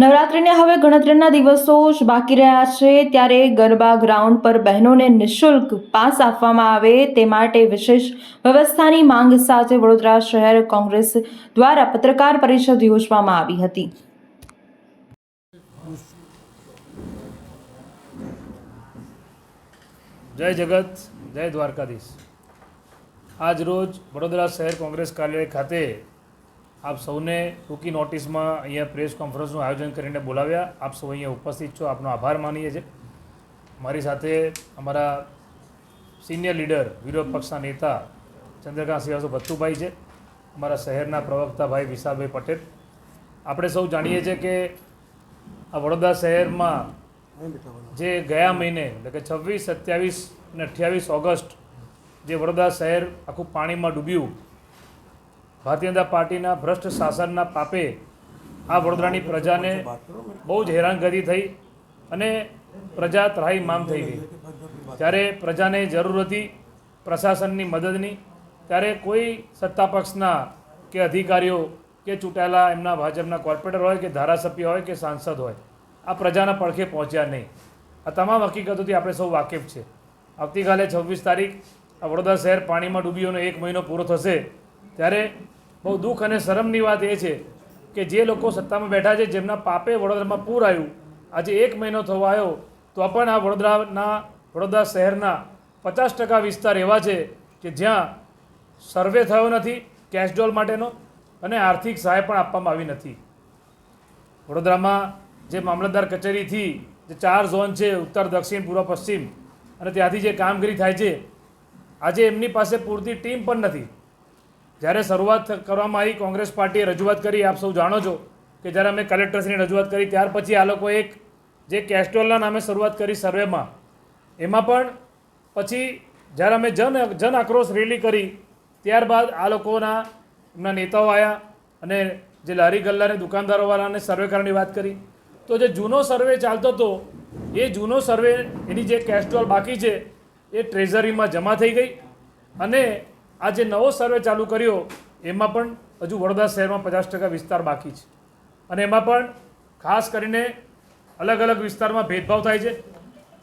નવરાત્રિને હવે ગણતરીના દિવસો જ બાકી રહ્યા છે. ત્યારે ગરબા ગ્રાઉન્ડ પર બહેનોને નિઃશુલ્ક પાસ આપવામાં આવે તે માટે વિશેષ વ્યવસ્થાની માંગ સાથે વડોદરા શહેર કોંગ્રેસ દ્વારા પત્રકાર પરિષદ યોજવામાં આવી હતી. જય જગત, જય દ્વારકાધીશ. આજ રોજ વડોદરા શહેર કોંગ્રેસ કાર્યાલય ખાતે આપ સૌને ટૂંકી નોટિસમાં અહીંયા પ્રેસ કોન્ફરન્સનું આયોજન કરીને બોલાવ્યા. આપ સૌ અહીંયા ઉપસ્થિત છો. આપનો આભાર માનીએ છીએ. મારી સાથે અમારા સિનિયર લીડર, વિરોધ પક્ષના નેતા ચંદ્રકાંત શ્રીવાસો ભત્તુભાઈ છે. અમારા શહેરના પ્રવક્તા ભાઈ વિશાલભાઈ પટેલ. આપણે સૌ જાણીએ છીએ કે આ વડોદરા શહેરમાં જે ગયા મહિને, એટલે કે છવ્વીસ, સત્યાવીસ અને અઠ્યાવીસ ઓગસ્ટ જે વડોદરા શહેર આખું પાણીમાં ડૂબ્યું ભારતીય જનતા પાર્ટીના ભ્રષ્ટ શાસનના પાપે આ વડોદરાની પ્રજાને બહુ જ હેરાનગતિ થઈ અને પ્રજા ત્રાહી મામ થઈ ગઈ. ત્યારે પ્રજાને જરૂર હતી પ્રશાસનની મદદની, ત્યારે કોઈ સત્તા પક્ષના કે અધિકારીઓ કે ચૂંટાયેલા એમના ભાજપના કોર્પોરેટર હોય કે ધારાસભ્ય હોય કે સાંસદ હોય, આ પ્રજાના પડખે પહોંચ્યા નહીં. આ તમામ હકીકતોથી આપણે સૌ વાકેફ છે. આવતીકાલે છવ્વીસ તારીખ આ વડોદરા શહેર પાણીમાં ડૂબ્યોનો એક મહિનો પૂરો થશે. ત્યારે બહુ દુઃખ અને શરમની વાત એ છે કે જે લોકો સત્તામાં બેઠા છે, જેમના પાપે વડોદરામાં પૂર આવ્યું, આજે એક મહિનો થવા આવ્યો, તો પણ આ વડોદરાના, વડોદરા શહેરના પચાસ ટકા વિસ્તાર એવા છે કે જ્યાં સર્વે થયો નથી, કેશ ડોલ માટેનો, અને આર્થિક સહાય પણ આપવામાં આવી નથી. વડોદરામાં જે મામલતદાર કચેરીથી જે ચાર ઝોન છે, ઉત્તર, દક્ષિણ, પૂર્વ, પશ્ચિમ, અને ત્યાંથી જે કામગીરી થાય છે, આજે એમની પાસે પૂરતી ટીમ પણ નથી. જ્યારે શરૂઆત કરવામાં આવી, કોંગ્રેસ પાર્ટીએ રજૂઆત કરી, આપ સૌ જાણો છો કે જ્યારે અમે કલેક્ટરશ્રીને રજૂઆત કરી, ત્યાર પછી આ લોકો એક જે કેસ્ટ્રોલના નામે શરૂઆત કરી સર્વેમાં, એમાં પણ પછી જ્યારે અમે જન જન આક્રોશ રેલી કરી, ત્યારબાદ આ લોકોના, એમના નેતાઓ આવ્યા અને જે લારી ગલ્લાને, દુકાનદારોવાળાને સર્વે કરવાની વાત કરી. તો જે જૂનો સર્વે ચાલતો હતો, એ જૂનો સર્વે એની જે કેસ્ટ્રોલ બાકી છે, એ ટ્રેઝરીમાં જમા થઈ ગઈ અને આ જે નવો સર્વે ચાલુ કર્યો, એમાં પણ હજુ વડોદરા શહેરમાં પચાસ ટકા વિસ્તાર બાકી છે. અને એમાં પણ ખાસ કરીને અલગ અલગ વિસ્તારમાં ભેદભાવ થાય છે.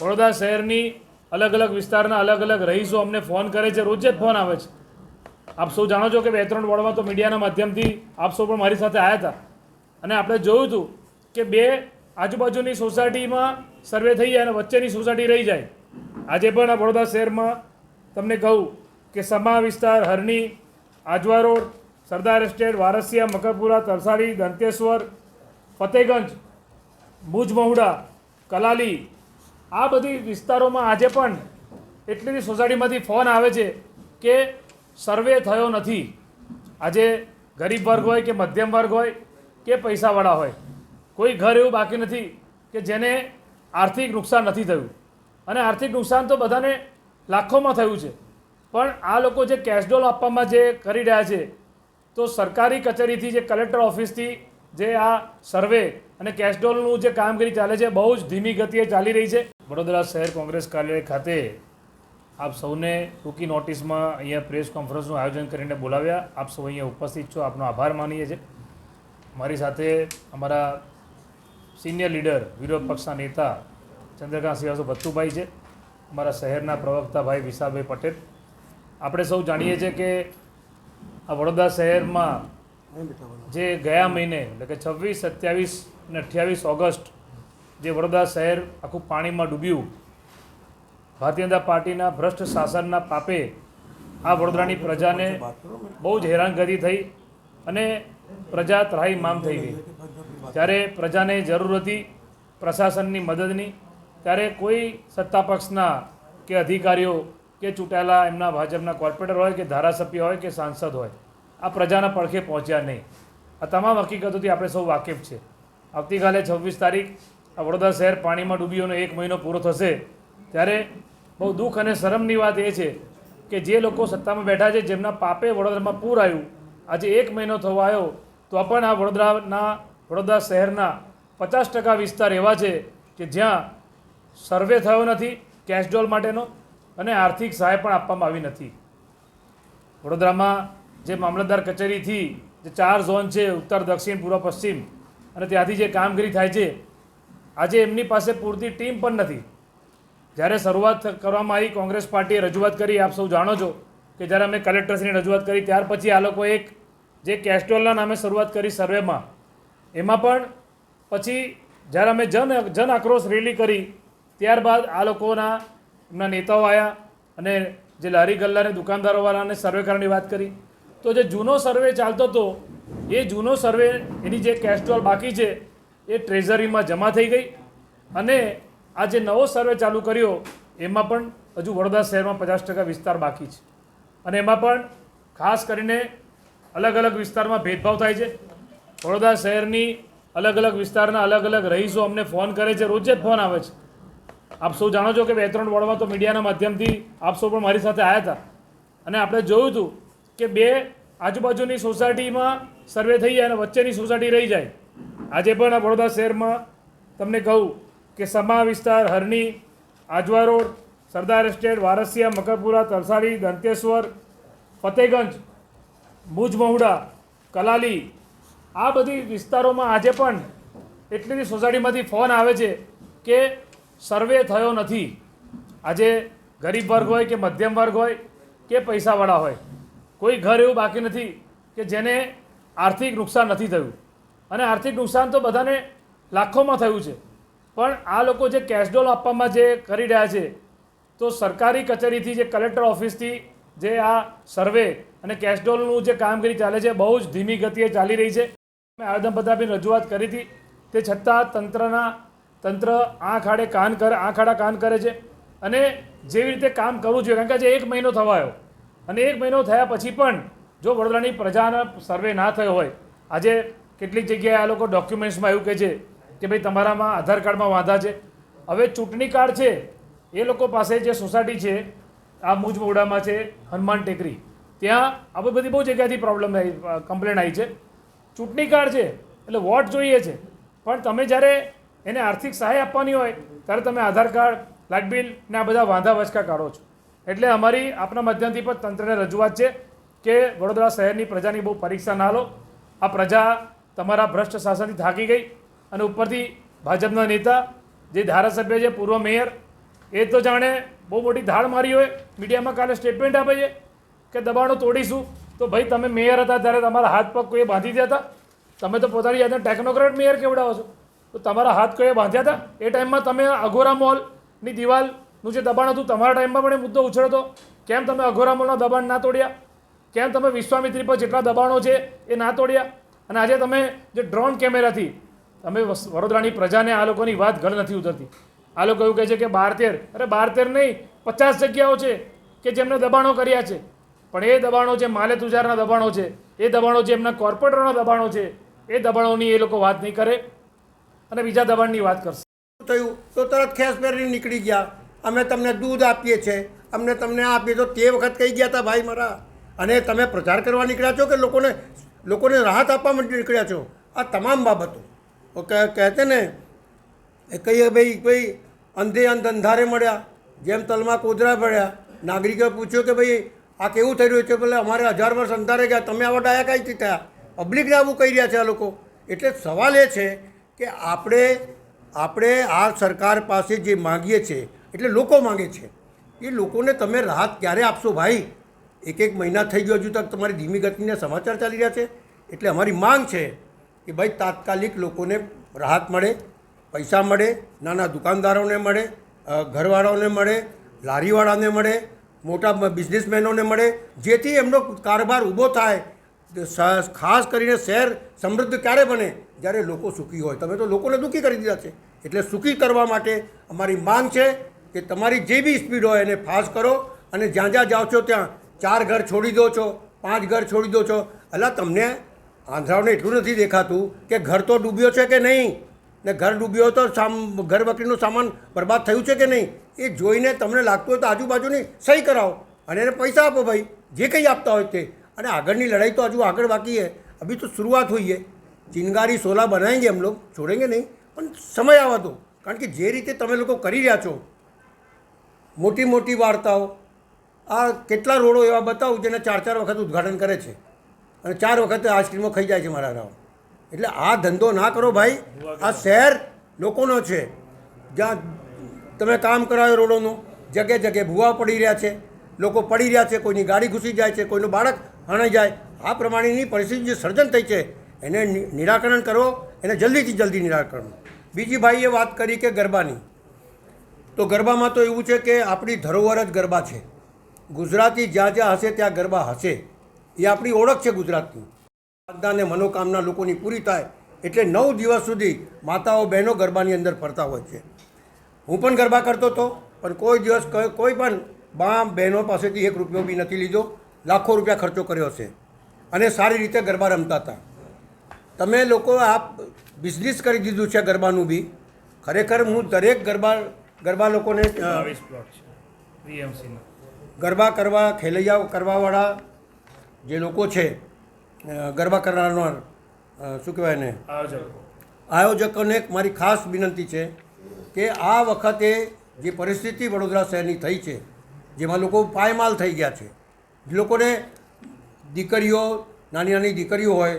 વડોદરા શહેરની અલગ અલગ વિસ્તારના અલગ અલગ રહીશો અમને ફોન કરે છે, રોજે જ ફોન આવે છે. આપ સૌ જાણો છો કે બે ત્રણ વોર્ડમાં તો મીડિયાના માધ્યમથી આપ સૌ પણ મારી સાથે આવ્યા હતા. અને આપણે જોયું હતું કે બે આજુબાજુની સોસાયટીમાં સર્વે થઈ જાય અને વચ્ચેની સોસાયટી રહી જાય. આજે પણ આ વડોદરા શહેરમાં તમને કહું કે સમા વિસ્તાર, હરણી આજવા રોડ સરદાર એસ્ટેટ, વારસિયા, મકરપુરા તરસાડી દંતેશ્વર, ફતેગંજ, ભુજ, મહુડા, કલાલી આ બધી વિસ્તારોમાં આજે પણ એટલી બધી સોસાયટીમાંથી ફોન આવે છે કે સર્વે થયો નથી. આજે ગરીબ વર્ગ હોય કે મધ્યમ વર્ગ હોય કે પૈસાવાળા હોય. કોઈ ઘર એવું બાકી નથી કે જેને આર્થિક નુકસાન નથી થયું. અને આર્થિક નુકસાન તો બધાને લાખોમાં થયું છે. પણ આ લોકો જે કેશડોલ આપવામાં જે કરી રહ્યા છે, તો સરકારી કચેરીથી જે કલેક્ટર ઓફિસથી જે આ સર્વે અને કેશડોલનું જે કામગીરી ચાલે છે, બહુ જ ધીમી ગતિએ ચાલી રહી છે. વડોદરા શહેર કોંગ્રેસ કાર્યાલય ખાતે આપ સૌને ટૂંકી નોટિસમાં અહીંયા પ્રેસ કોન્ફરન્સનું આયોજન કરીને બોલાવ્યા. આપ સૌ અહીંયા ઉપસ્થિત છો, આપનો આભાર માનીએ છીએ. મારી સાથે અમારા સિનિયર લીડર વિરોધ પક્ષના નેતા ચંદ્રકાંત શ્રીવાસો ભત્તુભાઈ છે. અમારા શહેરના પ્રવક્તા ભાઈ વિશાલભાઈ પટેલ. આપણે સૌ જાણીએ છીએ કે આ વડોદરા શહેરમાં જે ગયા મહિને, એટલે કે છવ્વીસ, સત્યાવીસ અને અઠ્યાવીસ ઓગસ્ટ જે વડોદરા શહેર આખું પાણીમાં ડૂબ્યું, ભારતીય જનતા પાર્ટીના ભ્રષ્ટ શાસનના પાપે આ વડોદરાની પ્રજાને બહુ જ હેરાનગતિ થઈ અને પ્રજા ત્રાહી મામ થઈ ગઈ. ત્યારે પ્રજાને જરૂર હતી પ્રશાસનની મદદની, ત્યારે કોઈ સત્તા પક્ષના કે અધિકારીઓ કે ચૂંટાયેલા એમના ભાજપના કોર્પોરેટર હોય કે ધારાસભ્ય હોય કે સાંસદ હોય, આ પ્રજાના પડખે પહોંચ્યા નહીં. આ તમામ હકીકતોથી આપણે સૌ વાકેફ છે. આવતીકાલે છવ્વીસ તારીખ આ વડોદરા શહેર પાણીમાં ડૂબ્યોનો એક મહિનો પૂરો થશે, ત્યારે બહુ દુઃખ અને શરમની વાત એ છે કે જે લોકો સત્તામાં બેઠા છે, જેમના પાપે વડોદરામાં પૂર આવ્યું, આજે એક મહિનો થવા આવ્યો, તો પણ આ વડોદરાના, વડોદરા શહેરના પચાસ ટકા વિસ્તાર એવા છે કે જ્યાં સર્વે થયો નથી કેશ ડોલ માટેનો અને આર્થિક સહાય પણ આપવામાં આવી નથી. વડોદરામાં જે મામલતદાર કચેરીથી જે ચાર ઝોન છે, ઉત્તર, દક્ષિણ, પૂર્વ, પશ્ચિમ, અને ત્યાંથી જે કામગીરી થાય છે, આજે એમની પાસે પૂરતી ટીમ પણ નથી. જ્યારે શરૂઆત કરવામાં આવી, કોંગ્રેસ પાર્ટીએ રજૂઆત કરી, આપ સૌ જાણો છો કે જ્યારે અમે કલેક્ટરશ્રીની રજૂઆત કરી, ત્યાર પછી આ લોકો એક, જે કેસ્ટ્રોલના નામે શરૂઆત કરી સર્વેમાં. એમાં પણ પછી જ્યારે અમે જન જન આક્રોશ રેલી કરી, ત્યારબાદ આ લોકોના એમના નેતાઓ આવ્યા અને જે લારી ગલ્લાને દુકાનદારોવાળાને સર્વે કરવાની વાત કરી. તો જે જૂનો સર્વે ચાલતો હતો, એ જૂનો સર્વે એની જે કેસ્ટ્રોલ બાકી છે, એ ટ્રેઝરીમાં જમા થઈ ગઈ અને આ જે નવો સર્વે ચાલુ કર્યો, એમાં પણ હજુ વડોદરા શહેરમાં પચાસ ટકા વિસ્તાર બાકી છે. અને એમાં પણ ખાસ કરીને અલગ અલગ વિસ્તારમાં ભેદભાવ થાય છે. વડોદરા શહેરની અલગ અલગ વિસ્તારના અલગ અલગ રહીશો અમને ફોન કરે છે, રોજે જ ફોન આવે છે. આપ સૌ જાણો છો કે બે ત્રણ વોર્ડમાં તો મીડિયાના માધ્યમથી આપ સૌ પણ મારી સાથે આવ્યા હતા. અને આપણે જોયું હતું કે બે આજુબાજુની સોસાયટીમાં સર્વે થઈ જાય અને વચ્ચેની સોસાયટી રહી જાય. આજે પણ આ વડોદરા શહેરમાં તમને કહું કે સમા વિસ્તાર, હરણી, આજવા રોડ, સરદાર એસ્ટેટ, વારસિયા, મકરપુરા તરસાલી દંતેશ્વર, ફતેગંજ, ભુજ, મહુડા, કલાલી, આ બધી વિસ્તારોમાં આજે પણ એટલી બધી સોસાયટીમાંથી ફોન આવે છે કે સર્વે થયો નથી. આજે ગરીબ વર્ગ હોય કે મધ્યમ વર્ગ હોય કે પૈસાવાળા હોય, કોઈ ઘર એવું બાકી નથી કે જેને આર્થિક નુકસાન નથી થયું. અને આર્થિક નુકસાન તો બધાને લાખોમાં થયું છે. પણ આ લોકો જે કેશડોલ આપવામાં જે કરી રહ્યા છે, તો સરકારી કચેરીથી જે કલેક્ટર ઓફિસથી જે આ સર્વે અને કેશડોલનું જે કામગીરી ચાલે છે, બહુ જ ધીમી ગતિએ ચાલી રહી છે. મેં આવેદનપત્ર આપીને રજૂઆત કરી હતી. તે છતાં તંત્રના તંત્ર આંખ આડે કાન કરે, આંખ આડા કાન કરે છે. અને જેવી રીતે કામ કરવું જોઈએ, કારણ કે આજે એક મહિનો થવાયો. અને એક મહિનો થયા પછી પણ જો વડોદરાની પ્રજાના સર્વે ના થયો હોય, આજે કેટલીક જગ્યાએ આ લોકો ડોક્યુમેન્ટ્સમાં એવું કહે છે કે ભાઈ તમારામાં આધાર કાર્ડમાં વાંધા છે. હવે ચૂંટણી કાર્ડ છે, એ લોકો પાસે જે સોસાયટી છે, આ મુજમોડામાં છે, હનુમાન ટેકરી. ત્યાં આવી બધી બહુ જગ્યાથી પ્રોબ્લેમ કમ્પ્લેન આવી છે. ચૂંટણી કાર્ડ છે, એટલે વોટ જોઈએ છે. પણ તમે જ્યારે એને આર્થિક સહાય આપવાની હોય, ત્યારે તમે આધાર કાર્ડ, લાઇટ બિલ ને આ બધા વાંધા વચકા કાઢો છો. એટલે અમારી આપણા માધ્યમથી પણ તંત્રને રજૂઆત છે કે વડોદરા શહેરની પ્રજાની બહુ પરીક્ષા ના લો. આ પ્રજા તમારા ભ્રષ્ટ શાસનથી થાકી ગઈ અને ઉપરથી ભાજપના નેતા, જે ધારાસભ્ય છે, પૂર્વ મેયર, એ તો જાણે બહુ મોટી ધાડ મારી હોય. મીડિયામાં કાલે સ્ટેટમેન્ટ આપે છે કે દબાણો તોડીશું. તો ભાઈ તમે મેયર હતા ત્યારે તમારા હાથ પગ કોઈએ બાંધી દીધા હતા તમે તો પોતાની જાતને ટેકનોક્રેટ મેયર કેવડાવો છો? તો તમારા હાથ કોઈએ બાંધ્યા હતા? એ ટાઈમમાં તમે અઘોરા મોલની દિવાલનું જે દબાણ હતું, તમારા ટાઈમમાં પણ એ મુદ્દો ઉછળ્યો હતો. કેમ તમે અઘોરા મોલના દબાણ ના તોડ્યા? કેમ તમે વિશ્વામિત્રી પર જેટલા દબાણો છે એ ના તોડ્યા? અને આજે તમે જે ડ્રોન કેમેરાથી, તમે વડોદરાની પ્રજાને આ લોકોની વાત ગળ નથી ઉતરતી. આ લોકો એવું કહે છે કે બાર તેર અરે બાર તેર નહીં, પચાસ જગ્યાઓ છે કે જેમને દબાણો કર્યા છે. પણ એ દબાણો જે માલે તુજારના દબાણો છે, એ દબાણો જે એમના કોર્પોરેટરોના દબાણો છે, એ દબાણોની એ લોકો વાત નહીં કરે. અને બીજા દબાણની વાત કરશે. થયું તો તરત ખેસ પહેરી નીકળી ગયા. અમે તમને દૂધ આપીએ છીએ. અમને તમને આપીએ તો તે વખત કહી ગયા હતા ભાઈ મારા, અને તમે પ્રચાર કરવા નીકળ્યા છો કે લોકોને લોકોને રાહત આપવા માટે નીકળ્યા છો? આ તમામ બાબતો. કહેતે ને, એ કહીએ, ભાઈ ભાઈ, અંધે અંધ અંધારે મળ્યા. જેમ તલમાં કોદરા પડ્યા નાગરિકોએ પૂછ્યું કે, ભાઈ, આ કેવું થઈ રહ્યું છે? ભલે અમારે હજાર વર્ષ અંધારે ગયા. તમે આવા ડાયા કઈ થયા? પબ્લિકને આવું કહી રહ્યા છે આ લોકો. એટલે સવાલ એ છે કે આપણે આપણે આ સરકાર પાસે જે માગીએ છીએ એટલે લોકો માગે છે, એ લોકોને તમે રાહત ક્યારે આપશો ભાઈ? એક એક મહિના થઈ ગયો હજુ તક તમારી ધીમી ગતિના સમાચાર ચાલી રહ્યા છે, એટલે અમારી માંગ છે કે ભાઈ તાત્કાલિક લોકોને રાહત મળે, પૈસા મળે, નાના દુકાનદારોને મળે ઘરવાળાઓને મળે, લારીવાળાને મળે, મોટા બિઝનેસમેનોને મળે, જેથી એમનો કારોબાર ઊભો થાય ખાસ કરીને શહેર સમૃદ્ધ ક્યારે બને? જ્યારે લોકો સુખી હોય, તમે તો લોકોને દુઃખી કરી દીધા છે. એટલે સુખી કરવા માટે અમારી માંગ છે કે તમારી જે બી સ્પીડ હોય એને ફાસ્ટ કરો અને જ્યાં જ્યાં જાઓ છો ત્યાં ચાર ઘર છોડી દો છો, પાંચ ઘર છોડી દો છો. અલા, તમને આંધળાઓને એટલું નથી દેખાતું કે ઘર તો ડૂબ્યો છે કે નહીં? ને ઘર ડૂબ્યો તો સામ, ઘર બકરીનું સામાન બરબાદ થયું છે કે નહીં? એ જોઈને તમને લાગતું હોય તો આજુબાજુની સહી કરાવો અને એને પૈસા આપો ભાઈ. જે કંઈ આપતા હોય તે. અને આગળની લડાઈ તો હજુ આગળ બાકી છે. અભી તો શરૂઆત હોઈએ. ચિનગારી સોલા बनाएंगे हम लोग छोड़ेंगे नहीं પણ સમય આવવા દો કારણ કે જે રીતે તમે લોકો કરી રહ્યા છો, મોટી મોટી વાર્તાઓ, આ કેટલા રોડો એવા બતાવું જેને ચાર ચાર વખત ઉદ્ઘાટન કરે છે. અને ચાર વખત આઈસ્ક્રીમો ખાઈ જાય છે મારા રાવ. એટલે આ ધંધો ના કરો ભાઈ. આ શહેર લોકોનો છે. જ્યાં તમે કામ કરાયો રોડોનું, જગ્યા જગ્યાએ ભૂવા પડી રહ્યા છે. લોકો પડી રહ્યા છે. કોઈની ગાડી ઘૂસી જાય છે. કોઈનું બાળક હણાઈ જાય. આ પ્રમાણેની પરિસ્થિતિ જે સર્જન થઈ છે એને નિરાકરણ કરો, એને જલ્દીથી જલ્દી નિરાકરણ. બીજી ભાઈએ વાત કરી કે ગરબાની. તો ગરબામાં તો એવું છે કે આપણી ધરોહર જ ગરબા છે. ગુજરાતી જ્યાં જ્યાં હશે ત્યાં ગરબા હશે. એ આપણી ઓળખ છે ગુજરાતની. શ્રદ્ધા મનોકામના લોકોની પૂરી થાય એટલે નવ દિવસ સુધી માતાઓ બહેનો ગરબાની અંદર ફરતા હોય છે. હું પણ ગરબા કરતો હતો, પણ કોઈ દિવસ કોઈ પણ બા બહેનો પાસેથી એક રૂપિયો બી નથી લીધો. લાખો રૂપિયા ખર્ચો કર્યો છે અને સારી રીતે ગરબા રમતા હતા. તમે લોકો આ બિઝનેસ કરી દીધું છે ગરબાનું બી. ખરેખર હું દરેક ગરબા ગરબા લોકોને ગરબા કરવા ખેલૈયા કરવાવાળા જે લોકો છે ગરબા કરનાર શું કહેવાય ને આયોજકોને એક મારી ખાસ વિનંતી છે કે આ વખતે જે પરિસ્થિતિ વડોદરા શહેરની થઈ છે જેમાં લોકો પાયમાલ થઈ ગયા છે લોકોને દીકરીઓ નાની નાની દીકરીઓ હોય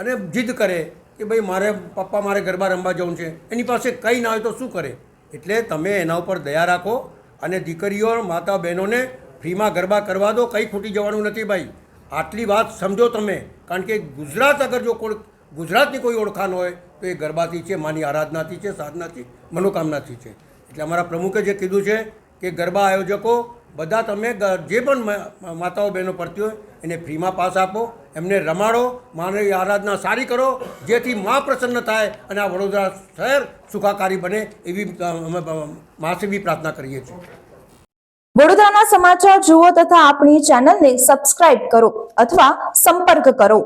અને જીદ કરે કે ભાઈ મારે પપ્પા મારે ગરબા રમવા જવું છે. એની પાસે કંઈ ના હોય તો શું કરે? એટલે તમે એના ઉપર દયા રાખો અને દીકરીઓ, માતા બહેનોને ફ્રીમાં ગરબા કરવા દો, કંઈ ખૂટી જવાનું નથી ભાઈ. આટલી વાત સમજો તમે. કારણ કે ગુજરાત અગર જો કોઈ, ગુજરાતની કોઈ ઓળખાણ હોય, તો એ ગરબાથી છે, માની આરાધનાથી છે, સાધનાથી, મનોકામનાથી છે. એટલે અમારા પ્રમુખે જે કીધું છે કે ગરબા આયોજકો, બધા તમે જે પણ માતાઓ બહેનો પડતી હોય, એને ફ્રીમાં પાસ આપો. એમને રમાડો, માનવી આરાધના સારી કરો, જેથી મા પ્રસન્ન થાય અને આ વડોદરા શહેર સુખાકારી બને એવી અમે માસે બી પ્રાર્થના કરીએ છીએ. વડોદરાના સમાચાર જુઓ તથા આપણી ચેનલને સબસ્ક્રાઇબ કરો અથવા સંપર્ક કરો.